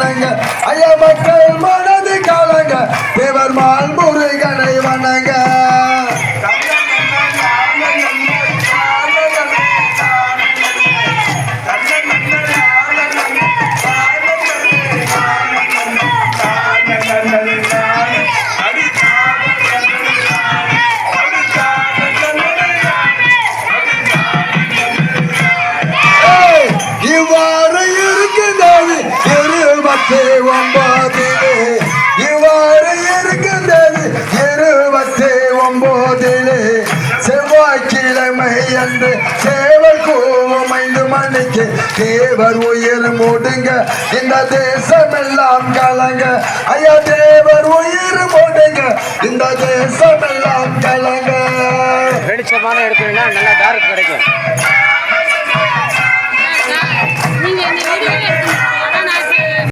வணங்க ஐயா மக்கள் மனது காலங்க. தேவர் மால் இருபத்தி ஒன்பதிலே இவ்வாறு இருக்கின்றது. இருபத்தி ஒன்பதிலே செவ்வாய்க்கிழமை என்று சேவல் கூவும் ஐந்து மணிக்கு தேவர் உயிர் மூடுங்க. இந்த தேசம் எல்லாம் கலங்க. ஐயா தேவர் உயிர் மூடுங்க. இந்த தேசம் எல்லாம் கலங்க. வெளிச்சமான எடுத்தீங்கன்னா நல்லா டார்க் கிடைக்கும்.